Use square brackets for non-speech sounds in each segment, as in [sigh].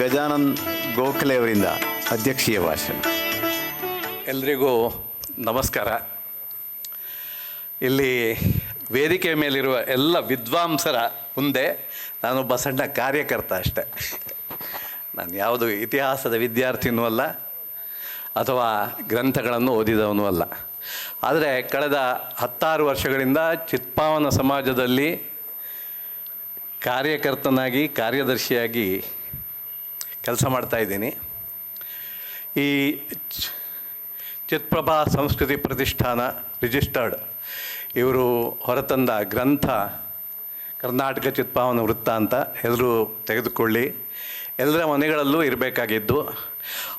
ಗಜಾನನ್ ಗೋಖಲೆ ಅವರಿಂದ ಅಧ್ಯಕ್ಷೀಯ ಭಾಷಣ. ಎಲ್ರಿಗೂ ನಮಸ್ಕಾರ. ಇಲ್ಲಿ ವೇದಿಕೆ ಮೇಲಿರುವ ಎಲ್ಲ ವಿದ್ವಾಂಸರ ಮುಂದೆ ನಾನೊಬ್ಬ ಸಣ್ಣ ಕಾರ್ಯಕರ್ತ ಅಷ್ಟೆ. ನಾನು ಯಾವುದು ಇತಿಹಾಸದ ವಿದ್ಯಾರ್ಥಿನೂ ಅಲ್ಲ, ಅಥವಾ ಗ್ರಂಥಗಳನ್ನು ಓದಿದವನೂ ಅಲ್ಲ. ಆದರೆ ಕಳೆದ ಹತ್ತಾರು ವರ್ಷಗಳಿಂದ ಚಿತ್ಪಾವನ ಸಮಾಜದಲ್ಲಿ ಕಾರ್ಯಕರ್ತನಾಗಿ, ಕಾರ್ಯದರ್ಶಿಯಾಗಿ ಕೆಲಸ ಮಾಡ್ತಾ ಇದ್ದೀನಿ. ಈ ಚಿತ್ಪ್ರಭಾ ಸಂಸ್ಕೃತಿ ಪ್ರತಿಷ್ಠಾನ ರಿಜಿಸ್ಟರ್ಡ್ ಇವರು ಹೊರತಂದ ಗ್ರಂಥ ಕರ್ನಾಟಕ ಚಿತ್ಪಾವನ ವೃತ್ತ ಅಂತ ಎಲ್ಲರೂ ತೆಗೆದುಕೊಳ್ಳಿ. ಎಲ್ಲರ ಮನೆಗಳಲ್ಲೂ ಇರಬೇಕಾಗಿದ್ದು,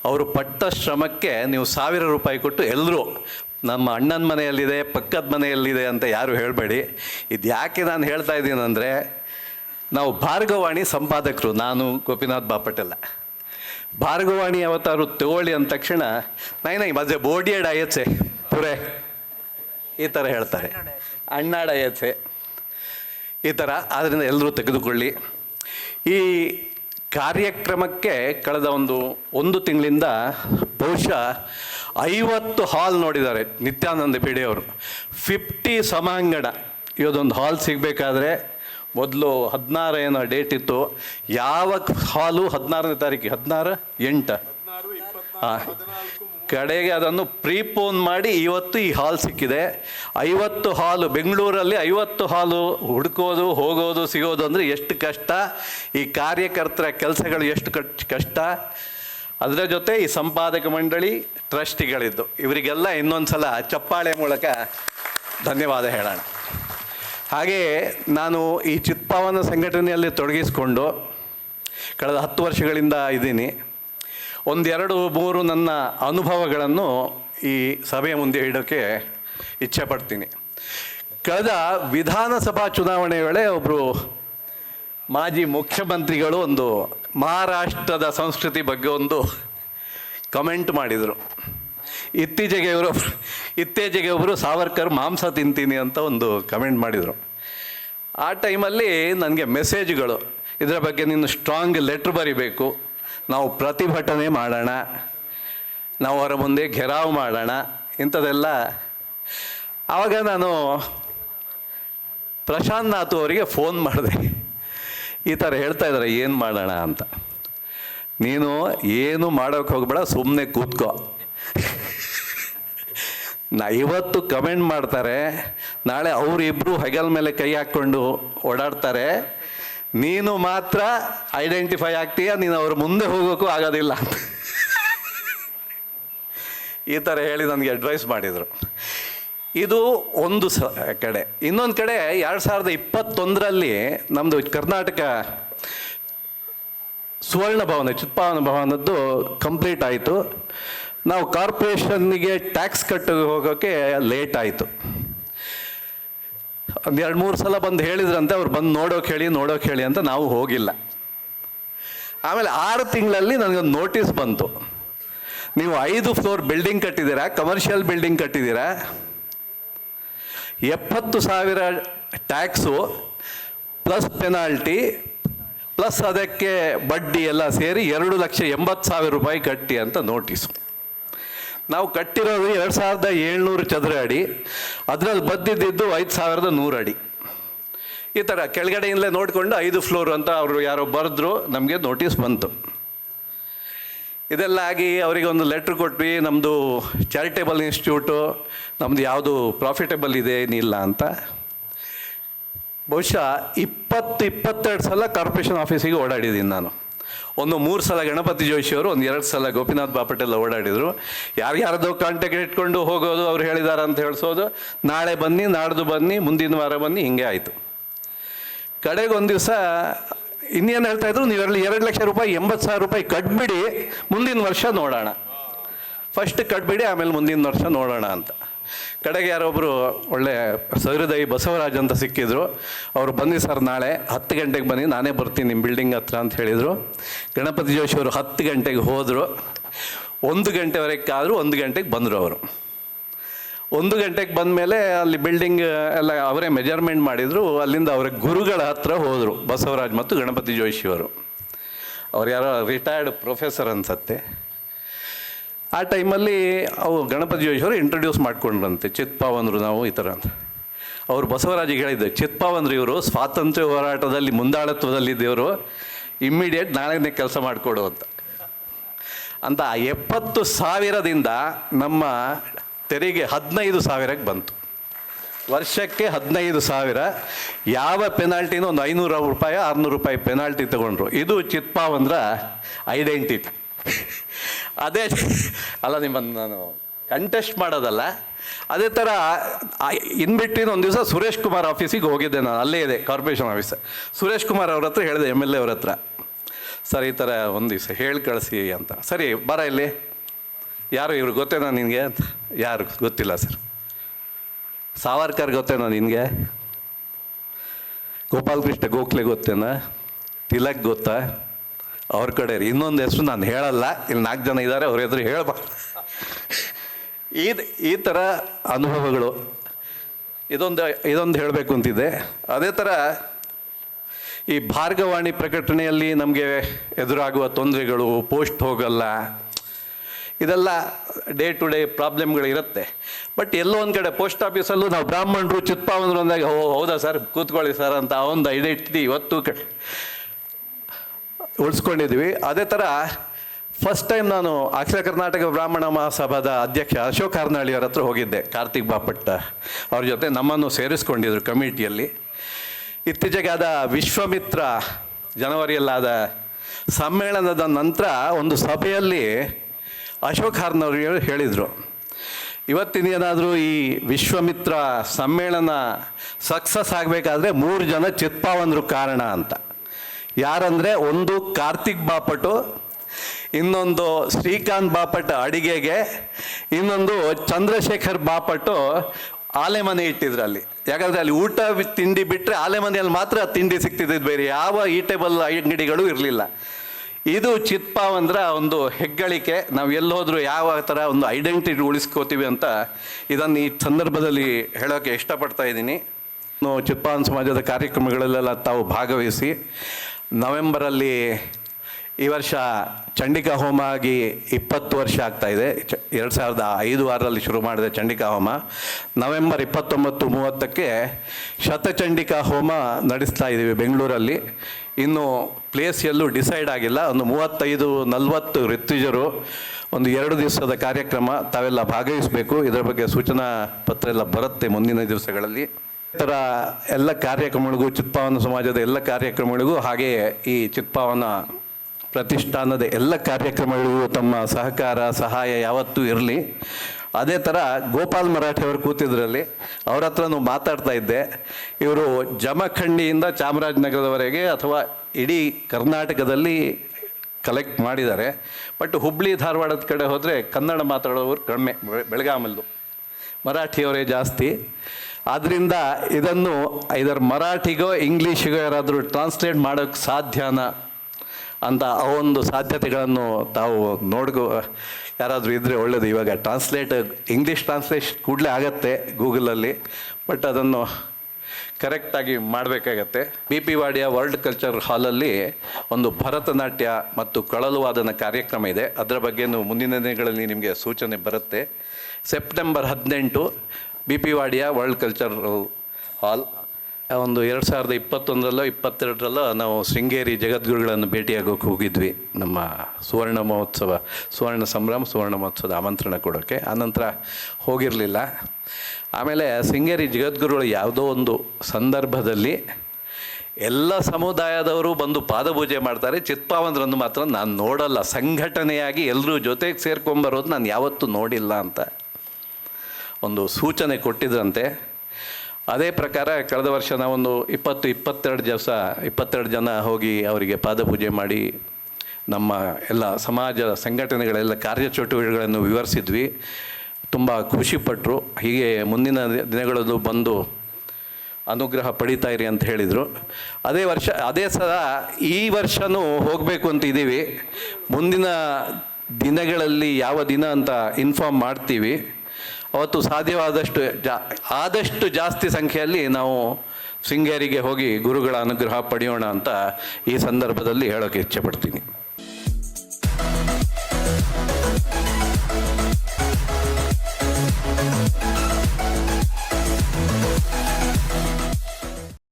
ಅವರು ಪಟ್ಟ ಶ್ರಮಕ್ಕೆ ನೀವು ಸಾವಿರ ರೂಪಾಯಿ ಕೊಟ್ಟು ಎಲ್ಲರೂ ನಮ್ಮ ಅಣ್ಣನ ಮನೆಯಲ್ಲಿದೆ, ಪಕ್ಕದ ಮನೆಯಲ್ಲಿದೆ ಅಂತ ಯಾರು ಹೇಳಬೇಡಿ. ಇದು ಯಾಕೆ ನಾನು ಹೇಳ್ತಾ ಇದ್ದೀನಂದರೆ ನಾವು ಭಾರ್ಗವಾಣಿ ಸಂಪಾದಕರು, ನಾನು ಗೋಪಿನಾಥ್ ಬಾಪಟೆಲ್ಲ ಭಾರ್ಗವಾಣಿ ಅವತಾರು ತಗೊಳ್ಳಿ ಅಂದ ತಕ್ಷಣ, ನೈ ಮಜೆ ಬೋಡಿಯಡ್ ಆಯತ್ಸೆ ಪುರೇ. ಈ ಥರ ಹೇಳ್ತಾರೆ. ಅಣ್ಣಾಡ ಆಯತ್ಸೆ ಈ ಥರ ಆದ್ದರಿಂದ ಎಲ್ಲರೂ ತೆಗೆದುಕೊಳ್ಳಿ. ಈ ಕಾರ್ಯಕ್ರಮಕ್ಕೆ ಕಳೆದ ಒಂದು ಒಂದು ತಿಂಗಳಿಂದ ಬಹುಶಃ ಐವತ್ತು ಹಾಲ್ ನೋಡಿದ್ದಾರೆ ನಿತ್ಯಾನಂದ ಪಿಡಿಯವರು. ಫಿಫ್ಟಿ ಸಮಾಂಗಣ ಇವತ್ತೊಂದು ಹಾಲ್ ಸಿಗಬೇಕಾದ್ರೆ ಮೊದಲು ಹದಿನಾರು ಏನೋ ಡೇಟ್ ಇತ್ತು, ಯಾವ ಹಾಲು ಹದಿನಾರನೇ ತಾರೀಕು ಹದಿನಾರು? ಎಂಟು. ಹಾಂ ಕಡೆಗೆ ಅದನ್ನು ಪ್ರೀಪೋನ್ ಮಾಡಿ ಇವತ್ತು ಈ ಹಾಲ್ ಸಿಕ್ಕಿದೆ. ಐವತ್ತು ಹಾಲು, ಬೆಂಗಳೂರಲ್ಲಿ ಐವತ್ತು ಹಾಲು ಹುಡುಕೋದು, ಹೋಗೋದು, ಸಿಗೋದು ಅಂದರೆ ಎಷ್ಟು ಕಷ್ಟ? ಈ ಕಾರ್ಯಕರ್ತರ ಕೆಲಸಗಳು ಎಷ್ಟು ಕಷ್ಟ? ಅದರ ಜೊತೆ ಈ ಸಂಪಾದಕ ಮಂಡಳಿ ಟ್ರಸ್ಟಿಗಳಿದ್ದು. ಇವರಿಗೆಲ್ಲ ಇನ್ನೊಂದು ಸಲ ಚಪ್ಪಾಳೆ ಮೂಲಕ ಧನ್ಯವಾದ ಹೇಳೋಣ. ಹಾಗೆಯೇ ನಾನು ಈ ಚಿತ್ಪಾವನ ಸಂಘಟನೆಯಲ್ಲಿ ತೊಡಗಿಸಿಕೊಂಡು ಕಳೆದ ಹತ್ತು ವರ್ಷಗಳಿಂದ ಇದ್ದೀನಿ. ಒಂದೆರಡು ಮೂರು ನನ್ನ ಅನುಭವಗಳನ್ನು ಈ ಸಭೆಯ ಮುಂದೆ ಇಡೋಕ್ಕೆ ಇಚ್ಛೆ ಪಡ್ತೀನಿ. ಕಳೆದ ವಿಧಾನಸಭಾ ಚುನಾವಣೆ ವೇಳೆ ಒಬ್ಬರು ಮಾಜಿ ಮುಖ್ಯಮಂತ್ರಿಗಳು ಒಂದು ಮಹಾರಾಷ್ಟ್ರದ ಸಂಸ್ಕೃತಿ ಬಗ್ಗೆ ಒಂದು ಕಮೆಂಟ್ ಮಾಡಿದರು. ಇತ್ತೀಚೆಗೆ ಇವರು ಇತ್ತೀಚೆಗೆ ಒಬ್ಬರು ಸಾವರ್ಕರ್ ಮಾಂಸ ತಿಂತೀನಿ ಅಂತ ಒಂದು ಕಮೆಂಟ್ ಮಾಡಿದರು. ಆ ಟೈಮಲ್ಲಿ ನನಗೆ ಮೆಸೇಜ್ಗಳು, ಇದರ ಬಗ್ಗೆ ನೀನು ಸ್ಟ್ರಾಂಗ್ ಲೆಟ್ರ್ ಬರಿಬೇಕು, ನಾವು ಪ್ರತಿಭಟನೆ ಮಾಡೋಣ, ನಾವು ಅವರ ಮುಂದೆ ಘೆರಾವ್ ಮಾಡೋಣ, ಇಂಥದ್ದೆಲ್ಲ. ಆವಾಗ ನಾನು ಪ್ರಶಾಂತ್ ನಾಥು ಅವರಿಗೆ ಫೋನ್ ಮಾಡಿದೆ. ಈ ಥರ ಹೇಳ್ತಾ ಇದ್ದಾರೆ, ಏನು ಮಾಡೋಣ ಅಂತ. ನೀನು ಏನು ಮಾಡೋಕ್ಕೆ ಹೋಗ್ಬೇಡ ಸುಮ್ಮನೆ ಕೂತ್ಕೋ. ನಾ ಇವತ್ತು ಕಮೆಂಟ್ ಮಾಡ್ತಾರೆ, ನಾಳೆ ಅವರಿಬ್ಬರು ಹೆಗಲ್ ಮೇಲೆ ಕೈ ಹಾಕ್ಕೊಂಡು ಓಡಾಡ್ತಾರೆ. ನೀನು ಮಾತ್ರ ಐಡೆಂಟಿಫೈ ಆಗ್ತೀಯ, ನೀನು ಅವ್ರ ಮುಂದೆ ಹೋಗೋಕ್ಕೂ ಆಗೋದಿಲ್ಲ ಈ ಥರ ಹೇಳಿ ನನಗೆ ಅಡ್ವೈಸ್ ಮಾಡಿದರು. ಇದು ಒಂದು ಸ ಕಡೆ. ಇನ್ನೊಂದು ಕಡೆ ಎರಡು ಸಾವಿರದ ಇಪ್ಪತ್ತೊಂದರಲ್ಲಿ ನಮ್ಮದು ಕರ್ನಾಟಕ ಸುವರ್ಣ ಭವನ, ಚಿತ್ಪಾವನ ಭವನದ್ದು ಕಂಪ್ಲೀಟ್ ಆಯಿತು. ನಾವು ಕಾರ್ಪೊರೇಷನ್ಗೆ ಟ್ಯಾಕ್ಸ್ ಕಟ್ಟ ಹೋಗೋಕ್ಕೆ ಲೇಟ್ ಆಯಿತು. ಒಂದು ಎರಡು ಮೂರು ಸಲ ಬಂದು ಹೇಳಿದ್ರಂತೆ, ಅವ್ರು ಬಂದು ನೋಡೋಕೆ ಹೇಳಿ ನೋಡೋಕೆ ಹೇಳಿ ಅಂತ ನಾವು ಹೋಗಿಲ್ಲ. ಆಮೇಲೆ ಆರು ತಿಂಗಳಲ್ಲಿ ನನಗೊಂದು ನೋಟಿಸ್ ಬಂತು. ನೀವು ಐದು ಫ್ಲೋರ್ ಬಿಲ್ಡಿಂಗ್ ಕಟ್ಟಿದ್ದೀರಾ, ಕಮರ್ಷಿಯಲ್ ಬಿಲ್ಡಿಂಗ್ ಕಟ್ಟಿದ್ದೀರಾ? ಎಪ್ಪತ್ತು ಸಾವಿರ ಟ್ಯಾಕ್ಸು, ಪ್ಲಸ್ ಪೆನಾಲ್ಟಿ, ಪ್ಲಸ್ ಅದಕ್ಕೆ ಬಡ್ಡಿ ಎಲ್ಲ ಸೇರಿ ಎರಡು ಲಕ್ಷ ಎಂಬತ್ತು ಸಾವಿರ ರೂಪಾಯಿ ಕಟ್ಟಿ ಅಂತ ನೋಟಿಸು. ನಾವು ಕಟ್ಟಿರೋದು ಎರಡು ಸಾವಿರದ ಏಳ್ನೂರು ಚದರ ಅಡಿ. ಅದರಲ್ಲಿ ಬದ್ದಿದ್ದು ಐದು ಸಾವಿರದ ನೂರು ಅಡಿ. ಈ ಥರ ಕೆಳಗಡೆಯಿಂದಲೇ ನೋಡಿಕೊಂಡು ಐದು ಫ್ಲೋರ್ ಅಂತ ಅವರು ಯಾರೋ ಬರೆದ್ರು, ನಮಗೆ ನೋಟಿಸ್ ಬಂತು. ಇದೆಲ್ಲ ಆಗಿ ಅವರಿಗೆ ಒಂದು ಲೆಟ್ರ್ ಕೊಟ್ವಿ ನಮ್ಮದು ಚಾರಿಟೇಬಲ್ ಇನ್ಸ್ಟಿಟ್ಯೂಟು ನಮ್ಮದು ಯಾವುದು ಪ್ರಾಫಿಟೇಬಲ್ ಇದೆ ಏನಿಲ್ಲ ಅಂತ. ಬಹುಶಃ ಇಪ್ಪತ್ತು ಇಪ್ಪತ್ತೆರಡು ಸಲ ಕಾರ್ಪೊರೇಷನ್ ಆಫೀಸಿಗೆ ಓಡಾಡಿದ್ದೀನಿ ನಾನು. ಒಂದು ಮೂರು ಸಲ ಗಣಪತಿ ಜೋಶಿಯವರು, ಒಂದು ಎರಡು ಸಲ ಗೋಪಿನಾಥ್ ಬಾಪಟೆಲ್ಲ ಓಡಾಡಿದರು. ಯಾರ್ಯಾರ್ದೋ ಕಾಂಟ್ಯಾಕ್ಟ್ ಇಟ್ಕೊಂಡು ಹೋಗೋದು ಅವ್ರು ಹೇಳಿದ್ದಾರೆ ಅಂತ ಹೇಳಿಸೋದು. ನಾಳೆ ಬನ್ನಿ, ನಾಡ್ದು ಬನ್ನಿ, ಮುಂದಿನ ವಾರ ಬನ್ನಿ, ಹಿಂಗೆ ಆಯಿತು. ಕಡೆಗೆ ಒಂದು ದಿವಸ ಇನ್ನೇನು ಹೇಳ್ತಾ ಇದ್ರು ನೀವೆಲ್ಲ ಎರಡು ಲಕ್ಷ ರೂಪಾಯಿ, ಎಂಬತ್ತು ಸಾವಿರ ರೂಪಾಯಿ ಕಟ್ಬಿಡಿ, ಮುಂದಿನ ವರ್ಷ ನೋಡೋಣ. ಫಸ್ಟ್ ಕಟ್ಬಿಡಿ, ಆಮೇಲೆ ಮುಂದಿನ ವರ್ಷ ನೋಡೋಣ ಅಂತ. ಕಡೆಗೆ ಯಾರೊಬ್ಬರು ಒಳ್ಳೆ ಸಹೃದಯಿ ಬಸವರಾಜ್ ಅಂತ ಸಿಕ್ಕಿದ್ರು, ಅವರು ಬನ್ನಿ ಸರ್ ನಾಳೆ ಹತ್ತು ಗಂಟೆಗೆ ಬನ್ನಿ, ನಾನೇ ಬರ್ತೀನಿ ನಿಮ್ಮ ಬಿಲ್ಡಿಂಗ್ ಹತ್ರ ಅಂತ ಹೇಳಿದರು. ಗಣಪತಿ ಜೋಶಿ ಅವರು ಹತ್ತು ಗಂಟೆಗೆ ಹೋದರು. ಒಂದು ಗಂಟೆವರೆಗೆ ಕಾದರು ಒಂದು ಗಂಟೆಗೆ ಬಂದರು ಅವರು. ಒಂದು ಗಂಟೆಗೆ ಬಂದ ಮೇಲೆ ಅಲ್ಲಿ ಬಿಲ್ಡಿಂಗ್ ಎಲ್ಲ ಅವರೇ ಮೆಜರ್ಮೆಂಟ್ ಮಾಡಿದರು, ಅಲ್ಲಿಂದ ಅವರ ಗುರುಗಳ ಹತ್ರ ಹೋದರು ಬಸವರಾಜ್ ಮತ್ತು ಗಣಪತಿ ಜೋಶಿಯವರು ಅವ್ರು. ಯಾರೋ ರಿಟೈರ್ಡ್ ಪ್ರೊಫೆಸರ್ ಅನ್ಸತ್ತೆ. ಆ ಟೈಮಲ್ಲಿ ಅವು ಗಣಪತಿ ಜೋಶಿಯವರು ಇಂಟ್ರೊಡ್ಯೂಸ್ ಮಾಡ್ಕೊಂಡ್ರಂತೆ. ಚಿತ್ಪಾವಂದರು ನಾವು ಈ ಥರ ಅಂತ. ಅವರು ಬಸವರಾಜಿಗೆ ಹೇಳಿದ್ದೆ, ಚಿತ್ಪಾವಂದ್ರು ಇವರು ಸ್ವಾತಂತ್ರ್ಯ ಹೋರಾಟದಲ್ಲಿ ಮುಂದಾಳತ್ವದಲ್ಲಿ ದೇವರು ಇಮ್ಮಿಡಿಯೇಟ್ ನಾಳೆನೇ ಕೆಲಸ ಮಾಡಿಕೊಡು ಅಂತ. ಅಂತ ಎಪ್ಪತ್ತು ಸಾವಿರದಿಂದ ನಮ್ಮ ತೆರಿಗೆ ಹದಿನೈದು ಸಾವಿರಕ್ಕೆ ಬಂತು. ವರ್ಷಕ್ಕೆ ಹದಿನೈದು ಸಾವಿರ, ಯಾವ ಪೆನಾಲ್ಟಿನೂ ಒಂದು ಐನೂರು ರೂಪಾಯಿ, ಆರುನೂರು ರೂಪಾಯಿ ಪೆನಾಲ್ಟಿ ತಗೊಂಡ್ರು. ಇದು ಚಿತ್ಪಾವಂದ್ರ ಐಡೆಂಟಿಟಿ ಅದೇ [laughs] ಅಲ್ಲ ನಿಮ್ಮನ್ನು ನಾನು ಕಂಟೆಸ್ಟ್ ಮಾಡೋದಲ್ಲ. ಅದೇ ಥರ ಇನ್ ಬಿಟ್ಟಿನ ಒಂದು ದಿವಸ ಸುರೇಶ್ ಕುಮಾರ್ ಆಫೀಸಿಗೆ ಹೋಗಿದ್ದೆ ನಾನು. ಅಲ್ಲೇ ಇದೆ ಕಾರ್ಪೊರೇಷನ್ ಆಫೀಸ್ ಸುರೇಶ್ ಕುಮಾರ್ ಅವ್ರ ಹತ್ರ ಹೇಳಿದೆ ಎಂ ಎಲ್ ಎ ಅವ್ರ ಹತ್ರ. ಸರ್, ಈ ಥರ ಒಂದು ದಿವಸ ಹೇಳಿ, ಕಳಿಸಿ ಅಂತ. ಸರಿ, ಬರ ಇಲ್ಲಿ. ಯಾರು ಇವ್ರು ಗೊತ್ತೇನಾ ನಿನಗೆ? ಅಂತ. ಯಾರು? ಗೊತ್ತಿಲ್ಲ, ಸರ್. ಸಾವರ್ಕರ್ ಗೊತ್ತೇನೋ ನಿನಗೆ? ಗೋಪಾಲಕೃಷ್ಣ ಗೋಖಲೆ ಗೊತ್ತೇನಾ? ತಿಲಕ್ ಗೊತ್ತಾ? ಅವ್ರ ಕಡೆ. ಇನ್ನೊಂದು ಹೆಸರು ನಾನು ಹೇಳಲ್ಲ. ಇಲ್ಲಿ ನಾಲ್ಕು ಜನ ಇದ್ದಾರೆ ಅವ್ರ ಎದುರು ಹೇಳ್ಬಾರ್ದು ಈ ಈ ಥರ ಅನುಭವಗಳು. ಇದೊಂದು ಇದೊಂದು ಹೇಳಬೇಕು ಅಂತಿದೆ ಅದೇ ಥರ ಈ ಭಾರ್ಗವಾಣಿ ಪ್ರಕಟಣೆಯಲ್ಲಿ ನಮಗೆ ಎದುರಾಗುವ ತೊಂದರೆಗಳು, ಪೋಸ್ಟ್ ಹೋಗಲ್ಲ, ಇದೆಲ್ಲ ಡೇ ಟು ಡೇ ಪ್ರಾಬ್ಲಮ್ಗಳು ಇರುತ್ತೆ. ಬಟ್ ಎಲ್ಲೋ ಒಂದು ಕಡೆ ಪೋಸ್ಟ್ ಆಫೀಸಲ್ಲೂ ನಾವು ಬ್ರಾಹ್ಮಣರು ಚಿತ್ಪಾವಂದ್ರು ಅಂದಾಗ ಹೋ ಹೌದಾ ಸರ್? ಕೂತ್ಕೊಳ್ಳಿ ಸರ್ ಅಂತ ಒಂದು ಐಡೆಂಟಿಟಿ ಇವತ್ತು ಕ ಉಳಿಸ್ಕೊಂಡಿದ್ವಿ ಅದೇ ಥರ ಫಸ್ಟ್ ಟೈಮ್ ನಾನು ಅಖಿಲ ಕರ್ನಾಟಕ ಬ್ರಾಹ್ಮಣ ಮಹಾಸಭಾದ ಅಧ್ಯಕ್ಷ ಅಶೋಕ್ ಹಾರ್ನಾಳಿಯವರ ಹತ್ರ ಹೋಗಿದ್ದೆ, ಕಾರ್ತಿಕ್ ಬಾಪಟ್ಟ ಅವ್ರ ಜೊತೆ ನಮ್ಮನ್ನು ಸೇರಿಸ್ಕೊಂಡಿದ್ರು ಕಮಿಟಿಯಲ್ಲಿ. ಇತ್ತೀಚೆಗೆ ಆದ ವಿಶ್ವಮಿತ್ರ ಜನವರಿಯಲ್ಲಾದ ಸಮ್ಮೇಳನದ ನಂತರ ಒಂದು ಸಭೆಯಲ್ಲಿ ಅಶೋಕ್ ಹಾರ್ನವರು ಹೇಳಿದರು. ಇವತ್ತಿನ ಏನಾದರೂ ಈ ವಿಶ್ವಮಿತ್ರ ಸಮ್ಮೇಳನ ಸಕ್ಸಸ್ ಆಗಬೇಕಾದ್ರೆ ಮೂರು ಜನ ಚಿತ್ಪಾವಂದರು ಕಾರಣ ಅಂತ. ಯಾರಂದರೆ ಒಂದು ಕಾರ್ತಿಕ್ ಬಾಪಟು, ಇನ್ನೊಂದು ಶ್ರೀಕಾಂತ್ ಬಾಪಟ್ ಅಡಿಗೆಗೆ, ಇನ್ನೊಂದು ಚಂದ್ರಶೇಖರ್ ಬಾಪಟ್ಟು ಆಲೆಮನೆ ಇಟ್ಟಿದ್ರು ಅಲ್ಲಿ ಯಾಕಂದರೆ ಅಲ್ಲಿ ಊಟ ತಿಂಡಿ ಬಿಟ್ಟರೆ ಆಲೆಮನೆಯಲ್ಲಿ ಮಾತ್ರ ತಿಂಡಿ ಸಿಗ್ತಿದ್ದು ಬೇರೆ ಯಾವ ಈಟೇಬಲ್ ಅಂಗಡಿಗಳು ಇರಲಿಲ್ಲ. ಇದು ಚಿತ್ಪಾವಂದ್ರ ಒಂದು ಹೆಗ್ಗಳಿಕೆ. ನಾವು ಎಲ್ಲೋದ್ರೂ ಯಾವ ಥರ ಒಂದು ಐಡೆಂಟಿಟಿ ಉಳಿಸ್ಕೋತೀವಿ ಅಂತ ಇದನ್ನು ಈ ಸಂದರ್ಭದಲ್ಲಿ ಹೇಳೋಕ್ಕೆ ಇಷ್ಟಪಡ್ತಾ ಇದ್ದೀನಿ. ಚಿತ್ಪಾವನ್ ಸಮಾಜದ ಕಾರ್ಯಕ್ರಮಗಳಲ್ಲೆಲ್ಲ ತಾವು ಭಾಗವಹಿಸಿ ನವೆಂಬರಲ್ಲಿ ಈ ವರ್ಷ ಚಂಡಿಕಾ ಹೋಮ ಆಗಿ ಇಪ್ಪತ್ತು ವರ್ಷ ಆಗ್ತಾ ಇದೆ. ಚ, ಎರಡು ಸಾವಿರದ ಐದು ವಾರದಲ್ಲಿ ಶುರು ಮಾಡಿದೆ ಚಂಡಿಕಾ ಹೋಮ. ನವೆಂಬರ್ ಇಪ್ಪತ್ತೊಂಬತ್ತು ಮೂವತ್ತಕ್ಕೆ ಶತಚಂಡಿಕಾ ಹೋಮ ನಡೆಸ್ತಾ ಇದ್ದೀವಿ ಬೆಂಗಳೂರಲ್ಲಿ. ಇನ್ನು ಪ್ಲೇಸ್ ಎಲ್ಲೂ ಡಿಸೈಡ್ ಆಗಿಲ್ಲ. ಒಂದು ಮೂವತ್ತೈದು, ನಲವತ್ತು ಋತ್ವಿಜರು ಒಂದು ಎರಡು ದಿವಸದ ಕಾರ್ಯಕ್ರಮ ತಾವೆಲ್ಲ ಭಾಗವಹಿಸಬೇಕು. ಇದರ ಬಗ್ಗೆ ಸೂಚನಾ ಪತ್ರ ಎಲ್ಲ ಬರುತ್ತೆ ಮುಂದಿನ ದಿವಸಗಳಲ್ಲಿ. ಥರ ಎಲ್ಲ ಕಾರ್ಯಕ್ರಮಗಳಿಗೂ ಚಿತ್ಪಾವನ ಸಮಾಜದ ಎಲ್ಲ ಕಾರ್ಯಕ್ರಮಗಳಿಗೂ ಹಾಗೆಯೇ ಈ ಚಿತ್ಪಾವನ ಪ್ರತಿಷ್ಠಾನದ ಎಲ್ಲ ಕಾರ್ಯಕ್ರಮಗಳಿಗೂ ತಮ್ಮ ಸಹಕಾರ, ಸಹಾಯ ಯಾವತ್ತೂ ಇರಲಿ. ಅದೇ ಥರ ಗೋಪಾಲ್ ಮರಾಠಿ ಅವರು ಕೂತಿದ್ರಲ್ಲಿ, ಅವ್ರ ಹತ್ರನೂ ಮಾತಾಡ್ತಾ ಇದ್ದೆ. ಇವರು ಜಮಖಂಡಿಯಿಂದ ಚಾಮರಾಜನಗರದವರೆಗೆ ಅಥವಾ ಇಡೀ ಕರ್ನಾಟಕದಲ್ಲಿ ಕಲೆಕ್ಟ್ ಮಾಡಿದ್ದಾರೆ. ಬಟ್ ಹುಬ್ಳಿ, ಧಾರವಾಡದ ಕಡೆ ಹೋದರೆ ಕನ್ನಡ ಮಾತಾಡೋರು ಕಡಿಮೆ ಬೆಳಗಾಮಲ್ಲೂ ಮರಾಠಿಯವರೇ ಜಾಸ್ತಿ. ಆದ್ದರಿಂದ ಇದನ್ನು ಇದರ ಮರಾಠಿಗೋ ಇಂಗ್ಲೀಷಿಗೋ ಯಾರಾದರೂ ಟ್ರಾನ್ಸ್ಲೇಟ್ ಮಾಡೋಕ್ಕೆ ಸಾಧ್ಯನಾ ಅಂತ ಆ ಒಂದು ಸಾಧ್ಯತೆಗಳನ್ನು ತಾವು ನೋಡ್ಕೋ ಯಾರಾದರೂ ಇದ್ದರೆ ಒಳ್ಳೆಯದು ಇವಾಗ ಟ್ರಾನ್ಸ್ಲೇಟ್ ಇಂಗ್ಲೀಷ್ ಟ್ರಾನ್ಸ್ಲೇಷನ್ ಕೂಡಲೇ ಆಗತ್ತೆ ಗೂಗಲಲ್ಲಿ, ಬಟ್ ಅದನ್ನು ಕರೆಕ್ಟಾಗಿ ಮಾಡಬೇಕಾಗತ್ತೆ. B P Wadia world culture ಹಾಲಲ್ಲಿ ಒಂದು ಭರತನಾಟ್ಯ ಮತ್ತು ಕಳಲುವಾದನ ಕಾರ್ಯಕ್ರಮ ಇದೆ. ಅದರ ಬಗ್ಗೆ ಮುಂದಿನ ದಿನಗಳಲ್ಲಿ ನಿಮಗೆ ಸೂಚನೆ ಬರುತ್ತೆ. ಸೆಪ್ಟೆಂಬರ್ ಹದಿನೆಂಟು B P Wadia world culture hall. ಒಂದು ಎರಡು ಸಾವಿರದ ಇಪ್ಪತ್ತೊಂದರಲ್ಲೋ ಇಪ್ಪತ್ತೆರಡರಲ್ಲೋ ನಾವು ಶೃಂಗೇರಿ ಜಗದ್ಗುರುಗಳನ್ನು ಭೇಟಿಯಾಗೋಕೆ ಹೋಗಿದ್ವಿ. ನಮ್ಮ ಸುವರ್ಣ ಮಹೋತ್ಸವ, ಸುವರ್ಣ ಸಂಭ್ರಮ, ಸುವರ್ಣ ಮಹೋತ್ಸವದ ಆಮಂತ್ರಣ ಕೊಡೋಕ್ಕೆ ಆನಂತರ ಹೋಗಿರಲಿಲ್ಲ. ಆಮೇಲೆ ಶೃಂಗೇರಿ ಜಗದ್ಗುರುಗಳು ಯಾವುದೋ ಒಂದು ಸಂದರ್ಭದಲ್ಲಿ ಎಲ್ಲ ಸಮುದಾಯದವರು ಬಂದು ಪಾದಪೂಜೆ ಮಾಡ್ತಾರೆ. ಚಿತ್ಪಾವಂದ್ರನ್ನು ಮಾತ್ರ ನಾನು ನೋಡಲ್ಲ. ಸಂಘಟನೆಯಾಗಿ ಎಲ್ಲರೂ ಜೊತೆಗೆ ಸೇರ್ಕೊಂಬರೋದು ನಾನು ಯಾವತ್ತೂ ನೋಡಿಲ್ಲ ಅಂತ. ಒಂದು ಸೂಚನೆ ಕೊಟ್ಟಿದ್ರಂತೆ. ಅದೇ ಪ್ರಕಾರ ಕಳೆದ ವರ್ಷ ನಾವೊಂದು ಇಪ್ಪತ್ತು, ಇಪ್ಪತ್ತೆರಡು ದಿವಸ, ಇಪ್ಪತ್ತೆರಡು ಜನ ಹೋಗಿ ಅವರಿಗೆ ಪಾದಪೂಜೆ ಮಾಡಿ ನಮ್ಮ ಎಲ್ಲ ಸಮಾಜ ಸಂಘಟನೆಗಳೆಲ್ಲ ಕಾರ್ಯಚಟುವಟಿಕೆಗಳನ್ನು ವಿವರಿಸಿದ್ವಿ. ತುಂಬ ಖುಷಿಪಟ್ಟರು ಹೀಗೆ ಮುಂದಿನ ದಿನಗಳಲ್ಲೂ ಬಂದು ಅನುಗ್ರಹ ಪಡಿತಾ ಇರಿ ಅಂತ ಹೇಳಿದರು. ಅದೇ ವರ್ಷ, ಅದೇ ಸಲ ಈ ವರ್ಷವೂ ಹೋಗಬೇಕು ಅಂತ ಇದ್ದೀವಿ. ಮುಂದಿನ ದಿನಗಳಲ್ಲಿ ಯಾವ ದಿನ ಅಂತ ಇನ್ಫಾರ್ಮ್ ಮಾಡ್ತೀವಿ. ಅವತ್ತು ಸಾಧ್ಯವಾದಷ್ಟು ಜಾ, ಆದಷ್ಟು ಜಾಸ್ತಿ ಸಂಖ್ಯೆಯಲ್ಲಿ ನಾವು ಶೃಂಗೇರಿಗೆ ಹೋಗಿ ಗುರುಗಳ ಅನುಗ್ರಹ ಪಡೆಯೋಣ ಅಂತ ಈ ಸಂದರ್ಭದಲ್ಲಿ ಹೇಳೋಕ್ಕೆ ಇಚ್ಛೆಪಡ್ತೀನಿ